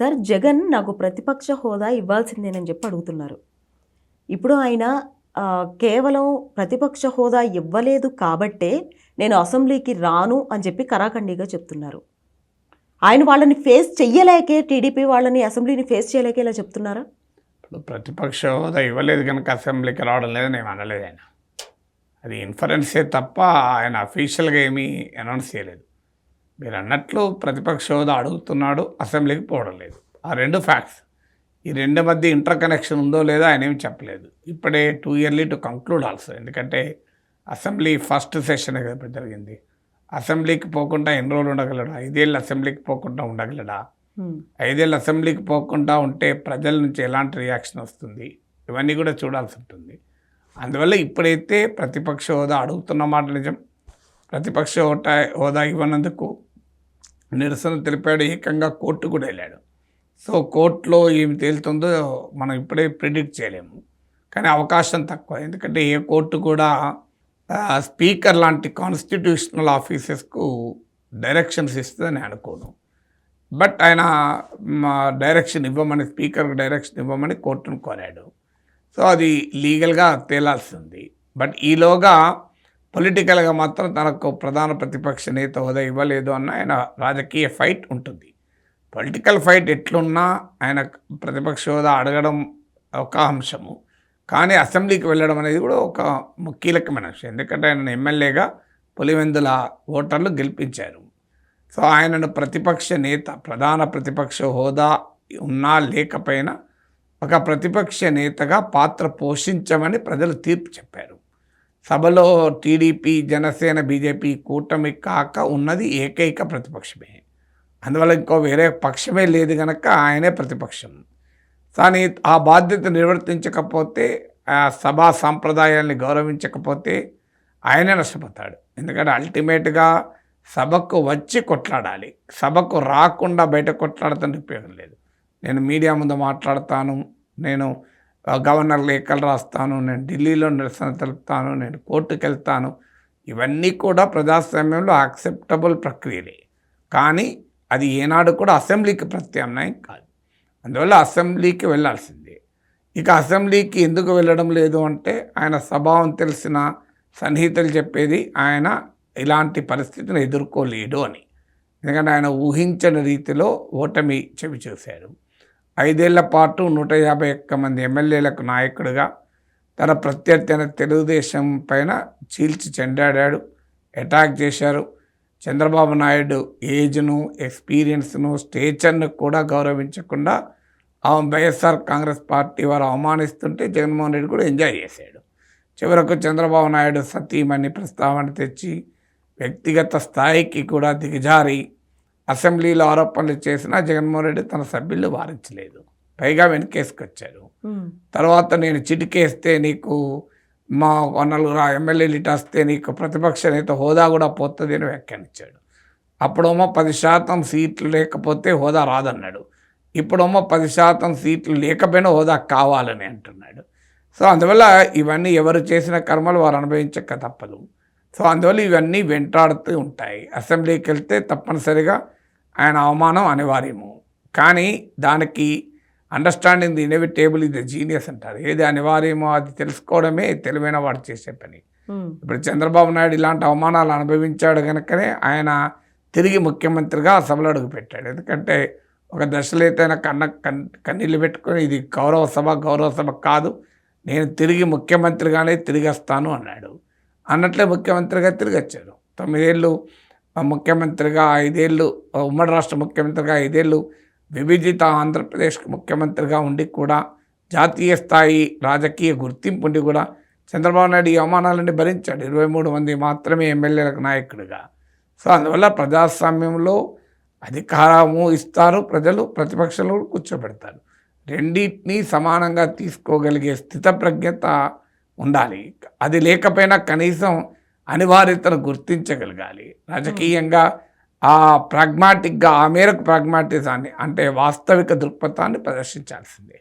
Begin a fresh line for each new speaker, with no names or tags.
Sir Jagan నాకు ప్రతిపక్ష హోదా ఇవ్వాల్సిందేనని చెప్పి అడుగుతున్నారు. ఇప్పుడు ఆయన కేవలం ప్రతిపక్ష హోదా ఇవ్వలేదు కాబట్టే నేను అసెంబ్లీకి రాను అని చెప్పి కరాఖండిగా చెప్తున్నారు. ఆయన వాళ్ళని ఫేస్ చెయ్యలేకే టీడీపీ వాళ్ళని అసెంబ్లీని ఫేస్ చేయలేకే ఇలా చెప్తున్నారా?
ఇప్పుడు ప్రతిపక్ష హోదా ఇవ్వలేదు కనుక అసెంబ్లీకి రావడం లేదు నేను అనలేదు ఆయన. అది ఇన్ఫరెన్సే తప్ప ఆయన అఫీషియల్గా ఏమీ అనౌన్స్ చేయలేదు. మీరు అన్నట్లు ప్రతిపక్ష హోదా అడుగుతున్నాడు అసెంబ్లీకి పోవడం లేదు. ఆ రెండు ఫ్యాక్ట్స్. ఈ రెండు మధ్య ఇంటర్ కనెక్షన్ ఉందో లేదో ఆయన ఏమి చెప్పలేదు. ఇప్పుడే too early to conclude also ఎందుకంటే అసెంబ్లీ ఫస్ట్ సెషన్ ఇప్పుడు జరిగింది. అసెంబ్లీకి పోకుండా ఎన్ని రోజులు ఉండగలడా? ఐదేళ్ళు అసెంబ్లీకి పోకుండా ఉండగలడా. ఐదేళ్ళు అసెంబ్లీకి పోకుండా ఉంటే ప్రజల నుంచి ఎలాంటి రియాక్షన్ వస్తుంది? ఇవన్నీ కూడా చూడాల్సి ఉంటుంది. అందువల్ల ఇప్పుడైతే ప్రతిపక్ష హోదా అడుగుతున్న మాట నిజం. ప్రతిపక్ష హోదా హోదా ఇవ్వనందుకు నిరసన తెలిపాడు. ఏకంగా కోర్టు కూడా వెళ్ళాడు. సో కోర్టులో ఏమి తేలుతుందో మనం ఇప్పుడే ప్రిడిక్ట్ చేయలేము. కానీ అవకాశం తక్కువ. ఎందుకంటే ఏ కోర్టు కూడా స్పీకర్ లాంటి కాన్స్టిట్యూషనల్ ఆఫీసెస్కు డైరెక్షన్స్ ఇస్తుందని అనుకోను. బట్ ఆయన మా డైరెక్షన్ ఇవ్వమని స్పీకర్కి డైరెక్షన్ ఇవ్వమని కోర్టును కోరాడు. సో అది లీగల్గా తేలాల్సి ఉంది. బట్ ఈలోగా పొలిటికల్గా మాత్రం తనకు ప్రధాన ప్రతిపక్ష నేత హోదా ఇవ్వలేదు అన్న ఆయన రాజకీయ ఫైట్ ఉంటుంది. పొలిటికల్ ఫైట్ ఎట్లున్నా ఆయన ప్రతిపక్ష హోదా అడగడం ఒక అంశము. కానీ అసెంబ్లీకి వెళ్ళడం అనేది కూడా ఒక కీలకమైన విషయం. ఎందుకంటే ఆయన ఎమ్మెల్యేగా పులివెందుల ఓటర్లు గెలిపించారు. సో ఆయనను ప్రతిపక్ష నేత ప్రధాన ప్రతిపక్ష హోదా ఉన్నా లేకపోయినా ఒక ప్రతిపక్ష నేతగా పాత్ర పోషించమని ప్రజలు తీర్పు చెప్పారు. సభలో టీడీపీ జనసేన బీజేపీ కూటమి కాక ఉన్నది ఏకైక ప్రతిపక్షమే. అందువల్ల ఇంకో వేరే పక్షమే లేదు కనుక ఆయనే ప్రతిపక్షం. కానీ ఆ బాధ్యత నిర్వర్తించకపోతే ఆ సభా సాంప్రదాయాల్ని గౌరవించకపోతే ఆయనే నష్టపోతాడు. ఎందుకంటే అల్టిమేట్గా సభకు వచ్చి కొట్లాడాలి. సభకు రాకుండా బయట కొట్లాడుతుంటే ఉపయోగం లేదు. నేను మీడియా ముందు మాట్లాడతాను. నేను గవర్నర్ లేఖలు రాస్తాను నేను ఢిల్లీలో నిరసన తెలుపుతాను నేను కోర్టుకు వెళ్తాను ఇవన్నీ కూడా ప్రజాస్వామ్యంలో యాక్సెప్టబుల్ ప్రక్రియలే. కానీ అది ఏనాడు కూడా అసెంబ్లీకి ప్రత్యామ్నాయం కాదు. అందువల్ల అసెంబ్లీకి వెళ్ళాల్సిందే ఇక అసెంబ్లీకి ఎందుకు వెళ్ళడం లేదు అంటే ఆయన స్వభావం తెలిసిన సన్నిహితులు చెప్పేది ఆయన ఇలాంటి పరిస్థితిని ఎదుర్కోలేడు అని. ఎందుకంటే ఆయన ఊహించని రీతిలో ఓటమి చెవి చూశారు ఐదేళ్ళ పాటు నూట యాభై ఒక్క మంది ఎమ్మెల్యేలకు నాయకుడిగా తన ప్రత్యర్థి అయిన తెలుగుదేశం పైన చీల్చి చెండాడాడు అటాక్ చేశారు. చంద్రబాబు నాయుడు ఏజ్ను ఎక్స్పీరియన్స్ను స్టేచర్ను కూడా గౌరవించకుండా ఆ వైఎస్ఆర్ కాంగ్రెస్ పార్టీ వారు అవమానిస్తుంటే జగన్మోహన్ రెడ్డి కూడా ఎంజాయ్ చేశాడు. చివరకు చంద్రబాబు నాయుడు సతీమణి ప్రస్తావన తెచ్చి వ్యక్తిగత స్థాయికి కూడా దిగజారి అసెంబ్లీలో ఆరోపణలు చేసినా జగన్మోహన్ రెడ్డి తన సభ్యులు వారించలేదు. పైగా వెనకేసుకొచ్చారు. తర్వాత నేను చిటికేస్తే నీకు మా నలుగురు ఎమ్మెల్యేలు ఇటు వస్తే నీకు ప్రతిపక్ష నేత హోదా కూడా పోతుంది అని వ్యాఖ్యానించాడు. అప్పుడేమో పది శాతం సీట్లు లేకపోతే హోదా రాదన్నాడు. ఇప్పుడేమో పది శాతం సీట్లు లేకపోయినా హోదా కావాలని అంటున్నాడు. సో అందువల్ల ఇవన్నీ ఎవరు చేసిన కర్మలు వారు అనుభవించక తప్పదు. సో అందువల్ల ఇవన్నీ వెంటాడుతూ ఉంటాయి. అసెంబ్లీకి వెళ్తే తప్పనిసరిగా ఆయన అవమానం అనివార్యము. కానీ దానికి అండర్స్టాండింగ్ ది ఇన్ఎవిటేబుల్ ఇది జీనియస్ అంటారు. ఏది అనివార్యమో అది తెలుసుకోవడమే తెలివైన వాడు చేసే పని. ఇప్పుడు చంద్రబాబు నాయుడు ఇలాంటి అవమానాలు అనుభవించాడు కనుకనే ఆయన తిరిగి ముఖ్యమంత్రిగా సభలో అడుగుపెట్టాడు ఎందుకంటే ఒక దశలో అయితే ఆయన కన్న కన్ కన్నీళ్ళు పెట్టుకొని ఇది గౌరవ సభ గౌరవ సభ కాదు. నేను తిరిగి ముఖ్యమంత్రిగానే తిరిగి వస్తాను అన్నాడు. అన్నట్లే ముఖ్యమంత్రిగా తిరిగి వచ్చారు తొమ్మిదేళ్ళు ముఖ్యమంత్రిగా ఐదేళ్ళు ఉమ్మడి రాష్ట్ర ముఖ్యమంత్రిగా ఐదేళ్ళు విభజిత ఆంధ్రప్రదేశ్ ముఖ్యమంత్రిగా ఉండి కూడా జాతీయ స్థాయి రాజకీయ గుర్తింపు ఉండి కూడా చంద్రబాబు నాయుడు ఈ అవమానాలన్నీ భరించాడు. ఇరవై మూడు మంది మాత్రమే ఎమ్మెల్యేలకు నాయకుడిగా. సో అందువల్ల ప్రజాస్వామ్యంలో అధికారము ఇస్తారు ప్రజలు ప్రతిపక్షంలో కూర్చోబెడతారు. రెండింటినీ సమానంగా తీసుకోగలిగే స్థితప్రజ్ఞత ఉండాలి. అది లేకపోయినా కనీసం అనివార్యతను గుర్తించగలగాలి. రాజకీయంగా ఆ ప్రాగ్మాటిక్గా ఆ మేరకు ప్రాగ్మాటిజాన్ని అంటే వాస్తవిక దృక్పథాన్ని ప్రదర్శించాల్సిందే.